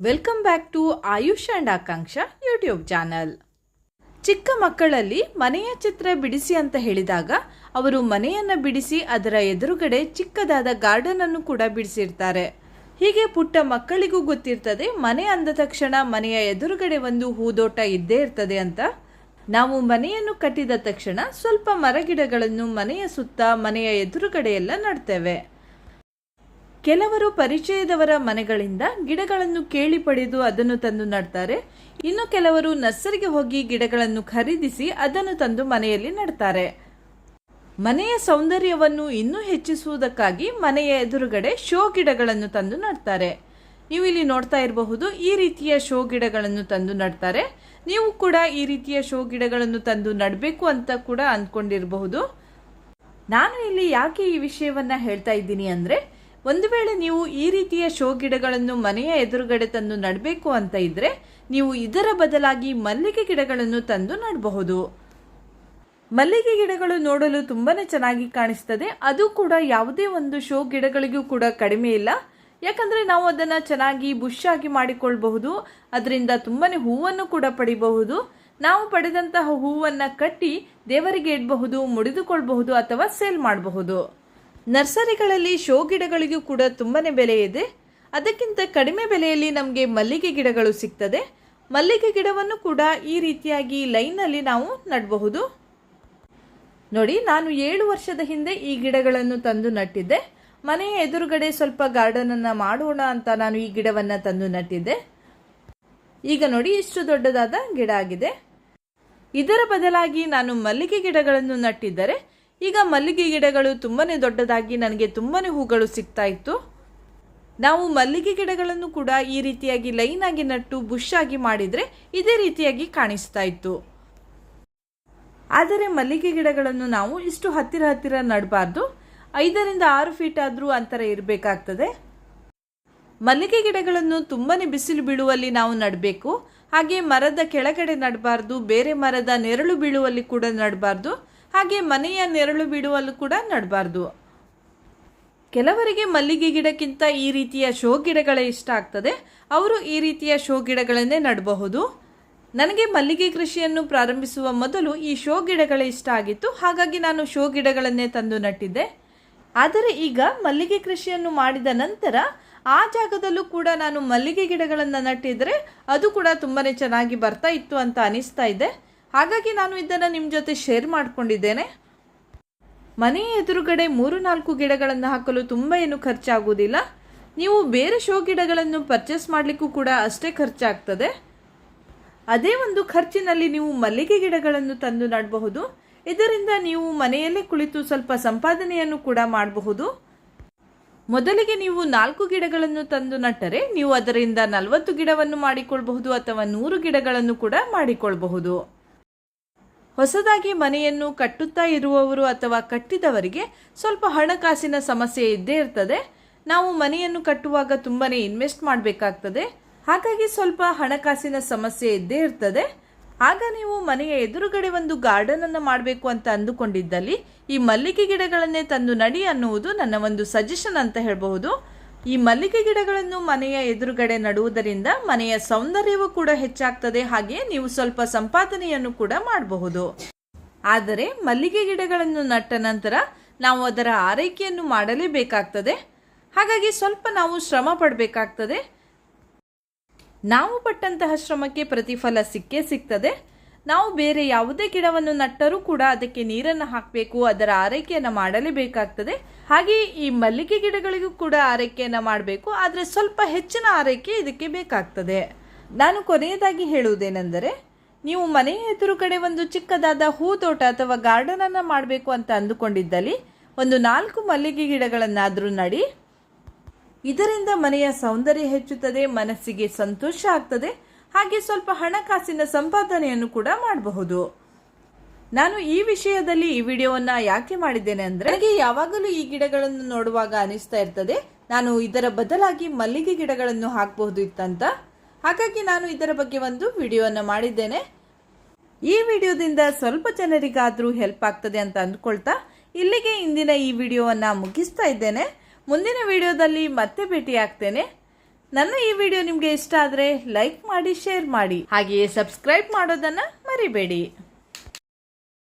Welcome back to Ayush and Akanksha YouTube channel ಚಿಕ್ಕ ಮಕ್ಕಳಲ್ಲಿ ಮನೆಯ ಚಿತ್ರ ಬಿಡಿಸಿ ಅಂತ ಹೇಳಿದಾಗ ಅವರು ಮನೆಯನ್ನು ಬಿಡಿಸಿ ಅದರ ಎದುರುಗಡೆ ಚಿಕ್ಕದಾದ ಗಾರ್ಡನ್ ಅನ್ನು ಕೂಡ ಬಿಡಿಸಿರ್ತಾರೆ. ಹೀಗೆ ಪುಟ್ಟ ಮಕ್ಕಳಿಗೂ ಗೊತ್ತಿರ್ತದೆ ಮನೆ ಅಂದ ತಕ್ಷಣ ಮನೆಯ ಎದುರುಗಡೆ ಒಂದು ಹೂದೋಟ ಇದ್ದೇ ಇರ್ತದೆ ಅಂತ. ನಾವು ಮನೆಯನ್ನು ಕಟ್ಟಿದ ತಕ್ಷಣ ಸ್ವಲ್ಪ ಮರಗಿಡಗಳನ್ನು ಮನೆಯ ಸುತ್ತ ಮನೆಯ ಎದುರುಗಡೆ ಎಲ್ಲ ನಡ್ತೇವೆ. ಕೆಲವರು ಪರಿಚಯದವರ ಮನೆಗಳಿಂದ ಗಿಡಗಳನ್ನು ಕೇಳಿ ಪಡೆದು ಅದನ್ನು ತಂದು ನಡ್ತಾರೆ. ಇನ್ನು ಕೆಲವರು ನರ್ಸರಿಗೆ ಹೋಗಿ ಗಿಡಗಳನ್ನು ಖರೀದಿಸಿ ಅದನ್ನು ತಂದು ಮನೆಯಲ್ಲಿ ನಡ್ತಾರೆ. ಮನೆಯ ಸೌಂದರ್ಯವನ್ನು ಇನ್ನೂ ಹೆಚ್ಚಿಸುವುದಕ್ಕಾಗಿ ಮನೆಯ ಎದುರುಗಡೆ ಶೋ ಗಿಡಗಳನ್ನು ತಂದು ನಡ್ತಾರೆ. ನೀವು ಇಲ್ಲಿ ನೋಡ್ತಾ ಇರಬಹುದು, ಈ ರೀತಿಯ ಶೋ ಗಿಡಗಳನ್ನು ತಂದು ನಡ್ತಾರೆ. ನೀವು ಕೂಡ ಈ ರೀತಿಯ ಶೋ ಗಿಡಗಳನ್ನು ತಂದು ನಡಬೇಕು ಅಂತ ಕೂಡ ಅಂದ್ಕೊಂಡಿರಬಹುದು. ನಾನು ಇಲ್ಲಿ ಯಾಕೆ ಈ ವಿಷಯವನ್ನ ಹೇಳ್ತಾ ಇದ್ದೀನಿ ಅಂದ್ರೆ ಒಂದು ವೇಳೆ ನೀವು ಈ ರೀತಿಯ ಶೋ ಗಿಡಗಳನ್ನು ಮನೆಯ ಎದುರುಗಡೆ ತಂದು ನಡಬೇಕು ಅಂತ ಇದ್ರೆ ನೀವು ಇದರ ಬದಲಾಗಿ ಮಲ್ಲಿಗೆ ಗಿಡಗಳನ್ನು ತಂದು ನಡಬಹುದು. ಮಲ್ಲಿಗೆ ಗಿಡಗಳು ನೋಡಲು ತುಂಬಾನೇ ಚೆನ್ನಾಗಿ ಕಾಣಿಸ್ತದೆ. ಅದು ಕೂಡ ಯಾವುದೇ ಒಂದು ಶೋ ಗಿಡಗಳಿಗೂ ಕೂಡ ಕಡಿಮೆ ಇಲ್ಲ. ಯಾಕಂದ್ರೆ ನಾವು ಅದನ್ನ ಚೆನ್ನಾಗಿ ಬುಷ್ ಆಗಿ ಮಾಡಿಕೊಳ್ಬಹುದು. ಅದರಿಂದ ತುಂಬಾನೇ ಹೂವನ್ನು ಕೂಡ ಪಡಿಬಹುದು. ನಾವು ಪಡೆದಂತಹ ಹೂವನ್ನು ಕಟ್ಟಿ ದೇವರಿಗೆ ಇಡಬಹುದು, ಮುಡಿದುಕೊಳ್ಬಹುದು ಅಥವಾ ಸೇಲ್ ಮಾಡಬಹುದು. ನರ್ಸರಿಗಳಲ್ಲಿ ಶೋ ಗಿಡಗಳಿಗೂ ಕೂಡ ತುಂಬಾ ಬೆಲೆ ಇದೆ. ಅದಕ್ಕಿಂತ ಕಡಿಮೆ ಬೆಲೆಯಲ್ಲಿ ನಮಗೆ ಮಲ್ಲಿಗೆ ಗಿಡಗಳು ಸಿಗ್ತದೆ. ಮಲ್ಲಿಗೆ ಗಿಡವನ್ನು ಕೂಡ ಈ ರೀತಿಯಾಗಿ ಲೈನಲ್ಲಿ ನಾವು ನಡಬಹುದು. ನೋಡಿ, ನಾನು ಏಳು ವರ್ಷದ ಹಿಂದೆ ಈ ಗಿಡಗಳನ್ನು ತಂದು ನಟ್ಟಿದ್ದೆ. ಮನೆಯ ಎದುರುಗಡೆ ಸ್ವಲ್ಪ ಗಾರ್ಡನ್ ಅನ್ನ ಮಾಡೋಣ ಅಂತ ನಾನು ಈ ಗಿಡವನ್ನು ತಂದು ನಟ್ಟಿದ್ದೆ. ಈಗ ನೋಡಿ, ಇಷ್ಟು ದೊಡ್ಡದಾದ ಗಿಡ ಆಗಿದೆ. ಇದರ ಬದಲಾಗಿ ನಾನು ಮಲ್ಲಿಗೆ ಗಿಡಗಳನ್ನು ನಟ್ಟಿದ್ದರೆ ಈಗ ಮಲ್ಲಿಗೆ ಗಿಡಗಳು ತುಂಬಾ ದೊಡ್ಡದಾಗಿ ನನಗೆ ತುಂಬಾ ಹೂಗಳು ಸಿಗ್ತಾ ಇತ್ತು. ನಾವು ಮಲ್ಲಿಗೆ ಗಿಡಗಳನ್ನು ಕೂಡ ಈ ರೀತಿಯಾಗಿ ಲೈನ್ ಆಗಿ ನಟ್ಟು ಬುಷ್ ಆಗಿ ಮಾಡಿದ್ರೆ ಇದೇ ರೀತಿಯಾಗಿ ಕಾಣಿಸ್ತಾ ಇತ್ತು. ಆದರೆ ಮಲ್ಲಿಗೆ ಗಿಡಗಳನ್ನು ನಾವು ಇಷ್ಟು ಹತ್ತಿರ ಹತ್ತಿರ ನಡಬಾರ್ದು. ಐದರಿಂದ ಆರು ಫೀಟ್ ಆದರೂ ಅಂತರ ಇರಬೇಕಾಗ್ತದೆ. ಮಲ್ಲಿಗೆ ಗಿಡಗಳನ್ನು ತುಂಬಾ ಬಿಸಿಲು ಬೀಳುವಲ್ಲಿ ನಾವು ನಡಬೇಕು. ಹಾಗೆ ಮರದ ಕೆಳಗಡೆ ನಡಬಾರ್ದು, ಬೇರೆ ಮರದ ನೆರಳು ಬೀಳುವಲ್ಲಿ ಕೂಡ ನಡಬಾರ್ದು. ಹಾಗೆ ಮನೆಯ ನೆರಳು ಬಿಡುವಲ್ಲೂ ಕೂಡ ನಡಬಾರ್ದು. ಕೆಲವರಿಗೆ ಮಲ್ಲಿಗೆ ಗಿಡಕ್ಕಿಂತ ಈ ರೀತಿಯ ಶೋ ಗಿಡಗಳೇ ಇಷ್ಟ ಆಗ್ತದೆ. ಅವರು ಈ ರೀತಿಯ ಶೋ ಗಿಡಗಳನ್ನೇ ನಡಬಹುದು. ನನಗೆ ಮಲ್ಲಿಗೆ ಕೃಷಿಯನ್ನು ಪ್ರಾರಂಭಿಸುವ ಮೊದಲು ಈ ಶೋ ಗಿಡಗಳೇ ಇಷ್ಟ ಆಗಿತ್ತು. ಹಾಗಾಗಿ ನಾನು ಶೋ ಗಿಡಗಳನ್ನೇ ತಂದು ನಟ್ಟಿದ್ದೆ. ಆದರೆ ಈಗ ಮಲ್ಲಿಗೆ ಕೃಷಿಯನ್ನು ಮಾಡಿದ ನಂತರ ಆ ಜಾಗದಲ್ಲೂ ಕೂಡ ನಾನು ಮಲ್ಲಿಗೆ ಗಿಡಗಳನ್ನು ನಟ್ಟಿದರೆ ಅದು ಕೂಡ ತುಂಬಾ ಚೆನ್ನಾಗಿ ಬರ್ತಾ ಇತ್ತು ಅಂತ ಅನಿಸ್ತಾ ಇದೆ. ಹಾಗಾಗಿ ನಾನು ಇದನ್ನು ನಿಮ್ಮ ಜೊತೆ ಶೇರ್ ಮಾಡಿಕೊಂಡಿದ್ದೇನೆ. ಮನೆಯ ಎದುರುಗಡೆ ಮೂರು ನಾಲ್ಕು ಗಿಡಗಳನ್ನು ಹಾಕಲು ತುಂಬ ಏನು ಖರ್ಚಾಗುವುದಿಲ್ಲ ನೀವು ಬೇರೆ ಶೋ ಗಿಡಗಳನ್ನು ಪರ್ಚೇಸ್ ಮಾಡಲಿಕ್ಕೂ ಕೂಡ ಅಷ್ಟೇ ಖರ್ಚಾಗ್ತದೆ. ಅದೇ ಒಂದು ಖರ್ಚಿನಲ್ಲಿ ನೀವು ಮಲ್ಲಿಗೆ ಗಿಡಗಳನ್ನು ತಂದು ನಡಬಹುದು. ಇದರಿಂದ ನೀವು ಮನೆಯಲ್ಲೇ ಕುಳಿತು ಸ್ವಲ್ಪ ಸಂಪಾದನೆಯನ್ನು ಕೂಡ ಮಾಡಬಹುದು. ಮೊದಲಿಗೆ ನೀವು ನಾಲ್ಕು ಗಿಡಗಳನ್ನು ತಂದು ನಟ್ಟರೆ ನೀವು ಅದರಿಂದ ನಲವತ್ತು ಗಿಡವನ್ನು ಮಾಡಿಕೊಳ್ಳಬಹುದು ಅಥವಾ ನೂರು ಗಿಡಗಳನ್ನು ಕೂಡ ಮಾಡಿಕೊಳ್ಬಹುದು. ಹೊಸದಾಗಿ ಮನೆಯನ್ನು ಕಟ್ಟುತ್ತಾ ಇರುವವರು ಅಥವಾ ಕಟ್ಟಿದವರಿಗೆ ಸ್ವಲ್ಪ ಹಣಕಾಸಿನ ಸಮಸ್ಯೆ ಇದ್ದೇ ಇರ್ತದೆ. ನಾವು ಮನೆಯನ್ನು ಕಟ್ಟುವಾಗ ತುಂಬಾನೇ ಇನ್ವೆಸ್ಟ್ ಮಾಡಬೇಕಾಗ್ತದೆ. ಹಾಗಾಗಿ ಸ್ವಲ್ಪ ಹಣಕಾಸಿನ ಸಮಸ್ಯೆ ಇದ್ದೇ ಇರ್ತದೆ. ಆಗ ನೀವು ಮನೆಯ ಎದುರುಗಡೆ ಒಂದು ಗಾರ್ಡನ್ ಅನ್ನು ಮಾಡಬೇಕು ಅಂತ ಅಂದುಕೊಂಡಿದ್ದಲ್ಲಿ ಈ ಮಲ್ಲಿಗೆ ಗಿಡಗಳನ್ನೇ ತಂದು ನಡಿ ಅನ್ನುವುದು ನನ್ನ ಒಂದು ಸಜೆಷನ್ ಅಂತ ಹೇಳಬಹುದು. ಈ ಮಲ್ಲಿಗೆ ಗಿಡಗಳನ್ನು ಮನೆಯ ಎದುರುಗಡೆ ನಡುವುದರಿಂದ ಮನೆಯ ಸೌಂದರ್ಯವೂ ಕೂಡ ಹೆಚ್ಚಾಗ್ತದೆ. ಹಾಗೆ ನೀವು ಸ್ವಲ್ಪ ಸಂಪಾದನೆಯನ್ನು ಕೂಡ ಮಾಡಬಹುದು. ಆದರೆ ಮಲ್ಲಿಗೆ ಗಿಡಗಳನ್ನು ನಟ್ಟ ನಂತರ ನಾವು ಅದರ ಆರೈಕೆಯನ್ನು ಮಾಡಲೇಬೇಕಾಗ್ತದೆ. ಹಾಗಾಗಿ ಸ್ವಲ್ಪ ನಾವು ಶ್ರಮ ಪಡಬೇಕಾಗ್ತದೆ. ನಾವು ಪಟ್ಟಂತಹ ಶ್ರಮಕ್ಕೆ ಪ್ರತಿಫಲ ಸಿಕ್ಕೇ ಸಿಗ್ತದೆ. ನಾವು ಬೇರೆ ಯಾವುದೇ ಗಿಡವನ್ನು ನಟ್ಟರೂ ಕೂಡ ಅದಕ್ಕೆ ನೀರನ್ನು ಹಾಕಬೇಕು, ಅದರ ಆರೈಕೆಯನ್ನು ಮಾಡಲೇಬೇಕಾಗ್ತದೆ. ಹಾಗೆ ಈ ಮಲ್ಲಿಗೆ ಗಿಡಗಳಿಗೂ ಕೂಡ ಆರೈಕೆಯನ್ನು ಮಾಡಬೇಕು, ಆದರೆ ಸ್ವಲ್ಪ ಹೆಚ್ಚಿನ ಆರೈಕೆ ಇದಕ್ಕೆ ಬೇಕಾಗ್ತದೆ. ನಾನು ಕೊನೆಯದಾಗಿ ಹೇಳುವುದೇನೆಂದರೆ, ನೀವು ಮನೆಯ ಎದುರು ಕಡೆ ಒಂದು ಚಿಕ್ಕದಾದ ಹೂ ತೋಟ ಅಥವಾ ಗಾರ್ಡನ್ ಅನ್ನ ಮಾಡಬೇಕು ಅಂತ ಅಂದುಕೊಂಡಿದ್ದಲ್ಲಿ ಒಂದು ನಾಲ್ಕು ಮಲ್ಲಿಗೆ ಗಿಡಗಳನ್ನಾದರೂ ನಡಿ. ಇದರಿಂದ ಮನೆಯ ಸೌಂದರ್ಯ ಹೆಚ್ಚುತ್ತದೆ, ಮನಸ್ಸಿಗೆ ಸಂತೋಷ ಆಗ್ತದೆ ಹಾಗೆ ಸ್ವಲ್ಪ ಹಣಕಾಸಿನ ಸಂಪಾದನೆಯನ್ನು ಕೂಡ ಮಾಡಬಹುದು. ನಾನು ಈ ವಿಷಯದಲ್ಲಿ ಈ ವಿಡಿಯೋವನ್ನ ಯಾಕೆ ಮಾಡಿದ್ದೇನೆ ಅಂದ್ರೆ, ನನಗೆ ಯಾವಾಗಲೂ ಈ ಗಿಡಗಳನ್ನು ನೋಡುವಾಗ ಅನಿಸ್ತಾ ಇರ್ತದೆ. ನಾನು ಇದರ ಬದಲಾಗಿ ಮಲ್ಲಿಗೆ ಗಿಡಗಳನ್ನು ಹಾಕಬಹುದು ಇತ್ತಂತ. ಹಾಗಾಗಿ ನಾನು ಇದರ ಬಗ್ಗೆ ಒಂದು ವಿಡಿಯೋವನ್ನು ಮಾಡಿದ್ದೇನೆ. ಈ ವಿಡಿಯೋದಿಂದ ಸ್ವಲ್ಪ ಜನರಿಗಾದರೂ ಹೆಲ್ಪ್ ಆಗ್ತದೆ ಅಂತ ಅಂದ್ಕೊಳ್ತಾ, ಇಲ್ಲಿಗೆ ಇಂದಿನ ಈ ವಿಡಿಯೋವನ್ನ ಮುಗಿಸ್ತಾ ಇದ್ದೇನೆ. ಮುಂದಿನ ವಿಡಿಯೋದಲ್ಲಿ ಮತ್ತೆ ಭೇಟಿ ಆಗ್ತೇನೆ ನನ್ನ ಈ ವಿಡಿಯೋ ನಿಮಗೆ ಇಷ್ಟ ಆದರೆ ಲೈಕ್ ಮಾಡಿ ಶೇರ್ ಮಾಡಿ. ಹಾಗೆಯೇ ಸಬ್ಸ್ಕ್ರೈಬ್ ಮಾಡೋದನ್ನ ಮರಿಬೇಡಿ.